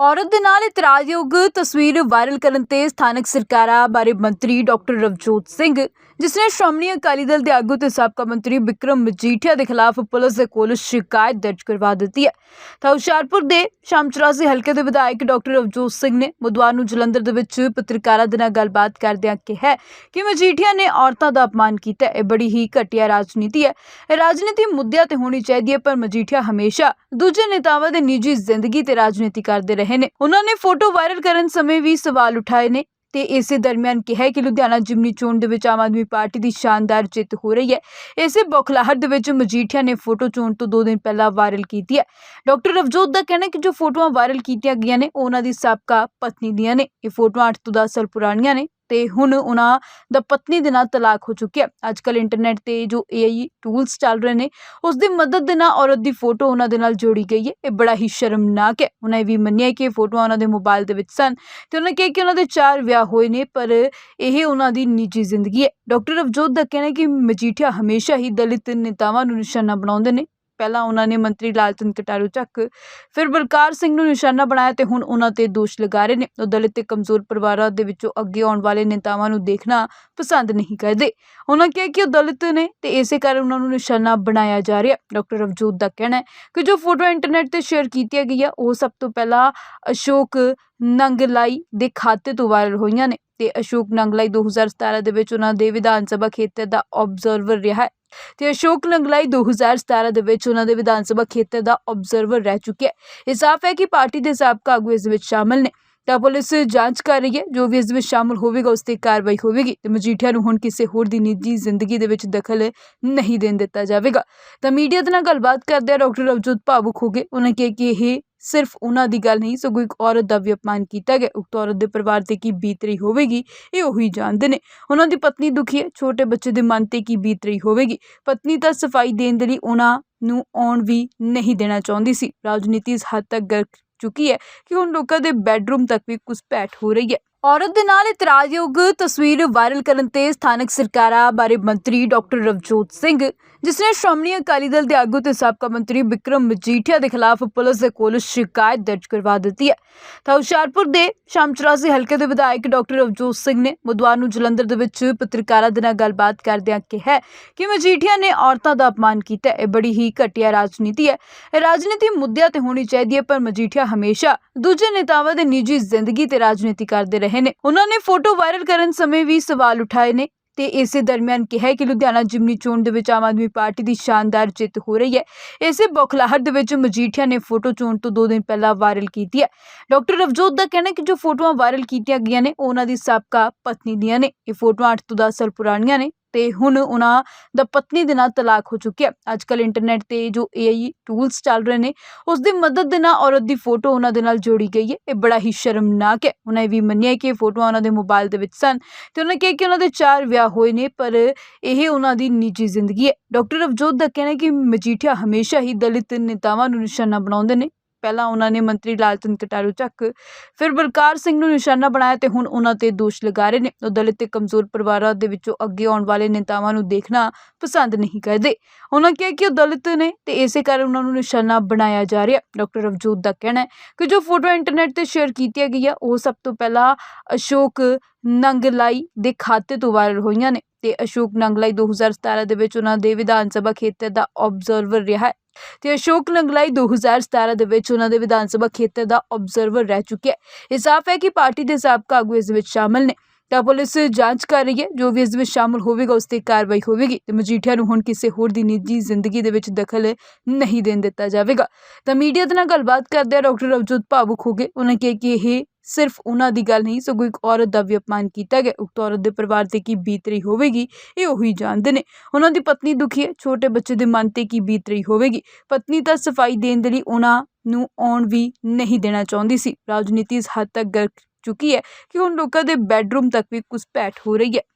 ਔਰਤ ਦੇ ਨਾਲ ਇਤਰਾਜ਼ਯੋਗ ਤਸਵੀਰ ਵਾਇਰਲ ਕਰਨ ਤੇ ਸਥਾਨਕ ਸਰਕਾਰਾਂ ਬਾਰੇ ਮੰਤਰੀ ਡਾਕਟਰ ਰਵਜੋਤ ਸਿੰਘ ਜਿਸ ਨੇ ਸ਼੍ਰੋਮਣੀ ਅਕਾਲੀ ਦਲ ਦੇ ਆਗੂ ਤੇ ਸਾਬਕਾ ਮੰਤਰੀ ਵਿਕਰਮ ਮਜੀਠੀਆ ਦੇ ਖਿਲਾਫ ਪੁਲਿਸ ਦੇ ਕੋਲ ਸ਼ਿਕਾਇਤ ਦਰਜ ਕਰਵਾ ਦਿੱਤੀ ਹੈ। ਤਾਂ ਹੁਸ਼ਿਆਰਪੁਰ ਦੇ ਸ਼ਮਚਰਾਸੀ ਹਲਕੇ ਦੇ ਵਿਧਾਇਕ ਡਾਕਟਰ ਰਵਜੋਤ ਸਿੰਘ ਨੇ ਬੁੱਧਵਾਰ ਨੂੰ ਜਲੰਧਰ ਦੇ ਵਿੱਚ ਪੱਤਰਕਾਰਾਂ ਦੇ ਨਾਲ ਗੱਲਬਾਤ ਕਰਦਿਆਂ ਕਿਹਾ ਕਿ ਮਜੀਠੀਆ ਨੇ ਔਰਤਾਂ ਦਾ ਅਪਮਾਨ ਕੀਤਾ ਇਹ ਬੜੀ ਹੀ ਘਟੀਆ ਰਾਜਨੀਤੀ ਹੈ। ਇਹ ਰਾਜਨੀਤੀ ਮੁੱਦਿਆਂ ਤੇ ਹੋਣੀ ਚਾਹੀਦੀ ਹੈ, ਪਰ ਮਜੀਠੀਆ ਹਮੇਸ਼ਾ ਦੂਜੇ ਨੇਤਾਵਾਂ ਦੇ ਨਿੱਜੀ ਜ਼ਿੰਦਗੀ ਤੇ ਰਾਜਨੀਤੀ ਕਰਦੇ ਰਹੇ ਨੇ। ਉਹਨਾਂ ਨੇ ਫੋਟੋ ਵਾਇਰਲ ਕਰਨ ਸਮੇਂ ਵੀ ਸਵਾਲ ਉਠਾਏ ਨੇ। ਤੇ ਇਸੇ ਦਰਮਿਆਨ ਕਿਹਾ ਕਿ ਲੁਧਿਆਣਾ ਜਿਮਨੀ ਚੋਣ ਦੇ ਵਿੱਚ ਆਮ ਆਦਮੀ ਪਾਰਟੀ ਦੀ ਸ਼ਾਨਦਾਰ ਜਿੱਤ ਹੋ ਰਹੀ ਹੈ। ਇਸੇ ਬੌਖਲਾਹਟ ਦੇ ਵਿੱਚ ਮਜੀਠੀਆ ਨੇ ਫੋਟੋ ਚੋਣ ਤੋਂ 2 ਦਿਨ ਪਹਿਲਾਂ ਵਾਇਰਲ ਕੀਤੀ ਹੈ। ਡਾਕਟਰ ਰਵਜੋਤ ਦਾ ਕਹਿਣਾ ਕਿ ਜੋ ਫੋਟੋਆਂ ਵਾਇਰਲ ਕੀਤੀਆਂ ਗਈਆਂ ਨੇ, ਉਹਨਾਂ ਦੀ ਸਾਬਕਾ ਪਤਨੀ ਦੀਆਂ ਨੇ। ਇਹ ਫੋਟੋਆਂ 8 ਤੋਂ 10 ਸਾਲ ਪੁਰਾਣੀਆਂ ਨੇ। ਤੇ ਹੁਣ ਉਹਨਾਂ ਦਾ ਪਤਨੀ ਦੇ ਨਾਲ ਤਲਾਕ ਹੋ ਚੁੱਕਿਆ ਅੱਜ ਕੱਲ ਇੰਟਰਨੈਟ ਤੇ ਜੋ AI ਟੂਲਸ ਚੱਲ ਰਹੇ ਨੇ ਉਸ ਦੀ ਮਦਦ ਦੇ ਨਾਲ ਔਰਤ ਦੀ ਫੋਟੋ ਉਹਨਾਂ ਦੇ ਨਾਲ ਜੋੜੀ ਗਈ ਹੈ। ਇਹ ਬੜਾ ਹੀ ਸ਼ਰਮਨਾਕ ਹੈ। ਉਹਨਾਂ ਇਹ ਵੀ ਮੰਨਿਆ ਕਿ ਇਹ ਫੋਟੋਆਂ ਉਹਨਾਂ ਦੇ ਮੋਬਾਈਲ ਦੇ ਵਿੱਚ ਸਨ ਤੇ ਉਹਨਾਂ ਕਿਹਾ ਕਿ ਉਹਨਾਂ ਦੇ ਚਾਰ ਵਿਆਹ ਹੋਏ ਨੇ, ਪਰ ਇਹ ਉਹਨਾਂ ਦੀ ਨਿੱਜੀ ਜ਼ਿੰਦਗੀ ਹੈ। ਡਾਕਟਰ ਰਵਜੋਤ ਦਾ ਕਹਿਣਾ ਹੈ ਕਿ ਮਜੀਠੀਆ ਹਮੇਸ਼ਾ ਹੀ ਦਲਿਤ ਨੇਤਾਵਾਂ ਨੂੰ ਨਿਸ਼ਾਨਾ ਬਣਾਉਂਦੇ ਨੇ। ਪਹਿਲਾਂ ਉਹਨਾਂ ਨੇ ਮੰਤਰੀ ਲਾਲਚੰਦ ਕਟਾਰੂ ਚੱਕ, ਫਿਰ ਬਲਕਾਰ ਸਿੰਘ ਨੂੰ ਨਿਸ਼ਾਨਾ ਬਣਾਇਆ ਤੇ ਹੁਣ ਉਹਨਾਂ ਤੇ ਦੋਸ਼ ਲਗਾ ਰਹੇ ਨੇ। ਉਹ ਦਲਿਤ ਤੇ ਕਮਜ਼ੋਰ ਪਰਿਵਾਰਾਂ ਦੇ ਵਿੱਚੋਂ ਅੱਗੇ ਆਉਣ ਵਾਲੇ ਨੇਤਾਵਾਂ ਨੂੰ ਦੇਖਣਾ ਪਸੰਦ ਨਹੀਂ ਕਰਦੇ। ਉਹਨਾਂ ਕਿਹਾ ਕਿ ਉਹ ਦਲਿਤ ਨੇ ਤੇ ਇਸੇ ਕਾਰਨ ਉਹਨਾਂ ਨੂੰ ਨਿਸ਼ਾਨਾ ਬਣਾਇਆ ਜਾ ਰਿਹਾ। ਡਾਕਟਰ ਰਵਜੋਤ ਦਾ ਕਹਿਣਾ ਹੈ ਕਿ ਜੋ ਫੋਟੋ ਇੰਟਰਨੈਟ ਤੇ ਸ਼ੇਅਰ ਕੀਤੀਆਂ ਗਈਆਂ, ਉਹ ਸਭ ਤੋਂ ਪਹਿਲਾਂ ਅਸ਼ੋਕ ਨੰਗਲਾਈ ਦੇ ਖਾਤੇ ਤੋਂ ਵਾਇਰਲ ਹੋਈਆਂ ਨੇ। ਤੇ ਅਸ਼ੋਕ ਨੰਗਲਾਈ 2017 ਦੇ ਵਿੱਚ ਉਹਨਾਂ ਦੇ ਵਿਧਾਨ ਸਭਾ ਖੇਤਰ ਦਾ ਆਬਜ਼ਰਵਰ ਰਿਹਾ ਹੈ। ਤੇ ਅਸ਼ੋਕ ਨੰਗਲਾਈ 2017 ਦੇ ਵਿੱਚ ਉਹਨਾਂ ਦੇ ਵਿਧਾਨ ਸਭਾ ਖੇਤਰ ਦਾ ਆਬਜ਼ਰਵਰ ਰਹਿ ਚੁੱਕਿਆ ਹੈ। ਇਹ ਸਾਫ਼ ਹੈ ਕਿ ਪਾਰਟੀ ਦੇ ਸਾਬਕਾ ਆਗੂ ਇਸ ਵਿੱਚ ਸ਼ਾਮਲ ਨੇ। ਤਾਂ ਪੁਲਿਸ ਜਾਂਚ ਕਰ ਰਹੀ ਹੈ, ਜੋ ਵੀ ਇਸ ਵਿੱਚ ਸ਼ਾਮਲ ਹੋਵੇਗਾ, ਉਸ ਤੇ ਕਾਰਵਾਈ ਹੋਵੇਗੀ। ਤੇ ਮਜੀਠੀਆ ਨੂੰ ਹੁਣ ਕਿਸੇ ਹੋਰ ਦੀ ਨਿੱਜੀ ਜ਼ਿੰਦਗੀ ਦੇ ਵਿੱਚ ਦਖਲ ਨਹੀਂ ਦੇਣ ਦਿੱਤਾ ਜਾਵੇਗਾ। ਤਾਂ ਮੀਡੀਆ ਦੇ ਨਾਲ ਗੱਲਬਾਤ ਕਰਦੇ ਡਾਕਟਰ ਰਵਜੋਤ ਭਾਵੁਕ ਹੋ ਗਏ। ਉਹਨਾਂ ਕਿਹਾ ਕਿ ਇਹ ਸਿਰਫ ਉਹਨਾਂ ਦੀ ਗੱਲ ਨਹੀਂ, ਸਗੋਂ ਇੱਕ ਔਰਤ ਦਾ ਵੀ ਅਪਮਾਨ ਕੀਤਾ ਗਿਆ। ਉਕਤ ਔਰਤ ਦੇ ਪਰਿਵਾਰ ਤੇ ਕੀ ਬੀਤ ਰਹੀ ਹੋਵੇਗੀ, ਇਹ ਉਹੀ ਜਾਣਦੇ ਨੇ। ਉਹਨਾਂ ਦੀ ਪਤਨੀ ਦੁਖੀ ਹੈ, ਛੋਟੇ ਬੱਚੇ ਦੇ ਮਨ ਤੇ ਕੀ ਬੀਤ ਰਹੀ ਹੋਵੇਗੀ। ਪਤਨੀ ਤਾਂ ਸਫ਼ਾਈ ਦੇਣ ਦੇ ਲਈ ਉਹਨਾਂ ਨੂੰ ਆਉਣ ਵੀ ਨਹੀਂ ਦੇਣਾ ਚਾਹੁੰਦੀ ਸੀ। ਰਾਜਨੀਤੀ ਇਸ ਹੱਦ ਤੱਕ ਗਰਕ ਚੁੱਕੀ ਹੈ ਕਿ ਹੁਣ ਲੋਕਾਂ ਦੇ ਬੈੱਡਰੂਮ ਤੱਕ ਵੀ ਘੁਸਪੈਠ ਹੋ ਰਹੀ ਹੈ। ਔਰਤ ਦੇ ਨਾਲ ਇਤਰਾਜ਼ਯੋਗ ਤਸਵੀਰ ਵਾਇਰਲ ਕਰਨ ਤੇ ਸਥਾਨਕ ਸਰਕਾਰਾਂ ਬਾਰੇ ਮੰਤਰੀ ਡਾਕਟਰ ਰਵਜੋਤ ਸਿੰਘ ਜਿਸ ਨੇ ਸ਼੍ਰੋਮਣੀ ਅਕਾਲੀ ਦਲ ਦੇ ਆਗੂ ਤੇ ਸਾਬਕਾ ਮੰਤਰੀ ਵਿਕਰਮ ਮਜੀਠੀਆ ਦੇ ਖਿਲਾਫ ਪੁਲਿਸ ਦੇ ਕੋਲ ਸ਼ਿਕਾਇਤ ਦਰਜ ਕਰਵਾ ਦਿੱਤੀ ਹੈ। ਤਾਂ ਹੁਸ਼ਿਆਰਪੁਰ ਦੇ ਸ਼ਮਚਰਾਸੀ ਹਲਕੇ ਦੇ ਵਿਧਾਇਕ ਡਾਕਟਰ ਰਵਜੋਤ ਸਿੰਘ ਨੇ ਬੁੱਧਵਾਰ ਨੂੰ ਜਲੰਧਰ ਦੇ ਵਿੱਚ ਪੱਤਰਕਾਰਾਂ ਦੇ ਨਾਲ ਗੱਲਬਾਤ ਕਰਦਿਆਂ ਕਿਹਾ ਕਿ ਮਜੀਠੀਆ ਨੇ ਔਰਤਾਂ ਦਾ ਅਪਮਾਨ ਕੀਤਾ ਇਹ ਬੜੀ ਹੀ ਘਟੀਆ ਰਾਜਨੀਤੀ ਹੈ। ਇਹ ਰਾਜਨੀਤੀ ਮੁੱਦਿਆਂ ਤੇ ਹੋਣੀ ਚਾਹੀਦੀ ਹੈ, ਪਰ ਮਜੀਠੀਆ ਹਮੇਸ਼ਾ ਦੂਜੇ ਨੇਤਾਵਾਂ ਦੇ ਨਿੱਜੀ ਜ਼ਿੰਦਗੀ ਤੇ ਰਾਜਨੀਤੀ ਕਰਦੇ ਰਹੇ ਨੇ। ਉਹਨਾਂ ਨੇ ਫੋਟੋ ਵਾਇਰਲ ਕਰਨ ਸਮੇਂ ਵੀ ਸਵਾਲ ਉਠਾਏ ਨੇ। ਤੇ ਇਸੇ ਦਰਮਿਆਨ ਕਿਹਾ ਕਿ ਲੁਧਿਆਣਾ ਜਿਮਨੀ ਚੋਣ ਦੇ ਵਿੱਚ ਆਮ ਆਦਮੀ ਪਾਰਟੀ ਦੀ ਸ਼ਾਨਦਾਰ ਜਿੱਤ ਹੋ ਰਹੀ ਹੈ। ਇਸੇ ਬੌਖਲਾਹਟ ਦੇ ਵਿੱਚ ਮਜੀਠੀਆ ਨੇ ਫੋਟੋ ਚੋਣ ਤੋਂ 2 ਦਿਨ ਪਹਿਲਾਂ ਵਾਇਰਲ ਕੀਤੀ ਹੈ। ਡਾਕਟਰ ਰਵਜੋਤ ਦਾ ਕਹਿਣਾ ਕਿ ਜੋ ਫੋਟੋਆਂ ਵਾਇਰਲ ਕੀਤੀਆਂ ਗਈਆਂ ਨੇ ਉਹ ਉਹਨਾਂ ਦੀ ਸਾਬਕਾ ਪਤਨੀ ਦੀਆਂ ਨੇ। ਇਹ ਫੋਟੋਆਂ 8 ਤੋਂ 10 ਸਾਲ ਪੁਰਾਣੀਆਂ ਨੇ। ਤੇ ਹੁਣ ਉਹਨਾਂ ਦਾ ਪਤਨੀ ਦੇ ਨਾਲ ਤਲਾਕ ਹੋ ਚੁੱਕਿਆ ਹੈ। ਅੱਜ ਕੱਲ ਇੰਟਰਨੈਟ ਤੇ ਜੋ AI ਟੂਲਸ ਚੱਲ ਰਹੇ ਨੇ ਉਸ ਦੀ ਮਦਦ ਦੇ ਨਾਲ ਔਰਤ ਦੀ ਫੋਟੋ ਉਹਨਾਂ ਦੇ ਨਾਲ ਜੋੜੀ ਗਈ ਹੈ। ਇਹ ਬੜਾ ਹੀ ਸ਼ਰਮਨਾਕ ਹੈ। ਉਹਨਾਂ ਇਹ ਵੀ ਮੰਨਿਆ ਕਿ ਇਹ ਫੋਟੋਆਂ ਉਹਨਾਂ ਦੇ ਮੋਬਾਈਲ ਦੇ ਵਿੱਚ ਸਨ ਤੇ ਉਹਨਾਂ ਕਿਹਾ ਕਿ ਉਹਨਾਂ ਦੇ ਚਾਰ ਵਿਆਹ ਹੋਏ ਨੇ, ਪਰ ਇਹ ਉਹਨਾਂ ਦੀ ਨਿੱਜੀ ਜ਼ਿੰਦਗੀ ਹੈ। ਡਾਕਟਰ ਰਵਜੋਤ ਦਾ ਕਹਿਣਾ ਹੈ ਕਿ ਮਜੀਠੀਆ ਹਮੇਸ਼ਾ ਹੀ ਦਲਿਤ ਨੇਤਾਵਾਂ ਨੂੰ ਨਿਸ਼ਾਨਾ ਬਣਾਉਂਦੇ ਨੇ। ਪਹਿਲਾਂ ਉਹਨਾਂ ਨੇ ਮੰਤਰੀ ਲਾਲਚੰਦ ਕਟਾਰੂ ਚੱਕ ਫਿਰ ਬਲਕਾਰ ਸਿੰਘ ਨੂੰ ਨਿਸ਼ਾਨਾ ਬਣਾਇਆ ਤੇ ਹੁਣ ਉਹਨਾਂ ਤੇ ਦੋਸ਼ ਲਗਾ ਰਹੇ ਨੇ। ਉਹ ਦਲਿਤ ਤੇ ਕਮਜ਼ੋਰ ਪਰਿਵਾਰਾਂ ਦੇ ਵਿੱਚੋਂ ਅੱਗੇ ਆਉਣ ਵਾਲੇ ਨੇਤਾਵਾਂ ਨੂੰ ਦੇਖਣਾ ਪਸੰਦ ਨਹੀਂ ਕਰਦੇ। ਉਹਨਾਂ ਕਿਹਾ ਕਿ ਉਹ ਦਲਿਤ ਨੇ ਤੇ ਇਸੇ ਕਾਰਨ ਉਹਨਾਂ ਨੂੰ ਨਿਸ਼ਾਨਾ ਬਣਾਇਆ ਜਾ ਰਿਹਾ। ਡਾਕਟਰ ਰਵਜੋਤ ਦਾ ਕਹਿਣਾ ਹੈ ਕਿ ਜੋ ਫੋਟੋ ਇੰਟਰਨੈਟ ਤੇ ਸ਼ੇਅਰ ਕੀਤੀਆਂ ਗਈਆਂ, ਉਹ ਸਭ ਤੋਂ ਪਹਿਲਾਂ ਅਸ਼ੋਕ ਨੰਗਲਾਈ ਦੇ ਖਾਤੇ ਤੋਂ ਵਾਇਰਲ ਹੋਈਆਂ ਨੇ। ਤੇ ਅਸ਼ੋਕ ਨੰਗਲਾਈ 2017 ਦੇ ਵਿੱਚ ਉਹਨਾਂ ਦੇ ਵਿਧਾਨ ਸਭਾ ਖੇਤਰ ਦਾ ਆਬਜ਼ਰਵਰ ਰਿਹਾ ਤੇ ਅਸ਼ੋਕ ਨੰਗਲਾਈ 2017 ਦੇ ਵਿੱਚ ਉਹਨਾਂ ਦੇ ਵਿਧਾਨ ਸਭਾ ਖੇਤਰ ਦਾ ਆਬਜ਼ਰਵਰ ਰਹਿ ਚੁੱਕਿਆ ਹੈ। ਇਹ ਸਾਫ਼ ਹੈ ਕਿ ਪਾਰਟੀ ਦੇ ਸਾਬਕਾ ਆਗੂ ਇਸ ਵਿੱਚ ਸ਼ਾਮਲ ਨੇ। ਤਾਂ ਪੁਲਿਸ ਜਾਂਚ ਕਰ ਰਹੀ ਹੈ, ਜੋ ਵੀ ਇਸ ਵਿੱਚ ਸ਼ਾਮਲ ਹੋਵੇਗਾ, ਉਸ ਤੇ ਕਾਰਵਾਈ ਹੋਵੇਗੀ। ਤੇ ਮਜੀਠੀਆ ਨੂੰ ਹੁਣ ਕਿਸੇ ਹੋਰ ਦੀ ਨਿੱਜੀ ਜ਼ਿੰਦਗੀ ਦੇ ਵਿੱਚ ਦਖਲ ਨਹੀਂ ਦੇਣ ਦਿੱਤਾ ਜਾਵੇਗਾ। ਤਾਂ ਮੀਡੀਆ ਦੇ ਨਾਲ ਗੱਲਬਾਤ ਕਰਦੇ ਡਾਕਟਰ ਰਵਜੋਤ ਭਾਵੁਕ ਹੋ ਗਏ। ਉਹਨਾਂ ਕਿਹਾ ਕਿ ਇਹ ਸਿਰਫ ਉਹਨਾਂ ਦੀ ਗੱਲ ਨਹੀਂ, ਸਗੋਂ ਇੱਕ ਔਰਤ ਦਾ ਵੀ ਅਪਮਾਨ ਕੀਤਾ ਗਿਆ। ਉਕਤ ਔਰਤ ਦੇ ਪਰਿਵਾਰ ਤੇ ਕੀ ਬੀਤ ਰਹੀ ਹੋਵੇਗੀ, ਇਹ ਉਹੀ ਜਾਣਦੇ ਨੇ। ਉਹਨਾਂ ਦੀ ਪਤਨੀ ਦੁਖੀ ਹੈ, ਛੋਟੇ ਬੱਚੇ ਦੇ ਮਨ ਤੇ ਕੀ ਬੀਤ ਰਹੀ ਹੋਵੇਗੀ। ਪਤਨੀ ਤਾਂ ਸਫ਼ਾਈ ਦੇਣ ਦੇ ਲਈ ਉਹਨਾਂ ਨੂੰ ਆਉਣ ਵੀ ਨਹੀਂ ਦੇਣਾ ਚਾਹੁੰਦੀ ਸੀ। ਰਾਜਨੀਤੀ ਇਸ ਹੱਦ ਤੱਕ ਗਰ ਚੁੱਕੀ ਹੈ ਕਿ ਹੁਣ ਲੋਕਾਂ ਦੇ ਬੈੱਡਰੂਮ ਤੱਕ ਵੀ ਘੁਸਪੈਠ ਹੋ ਰਹੀ ਹੈ।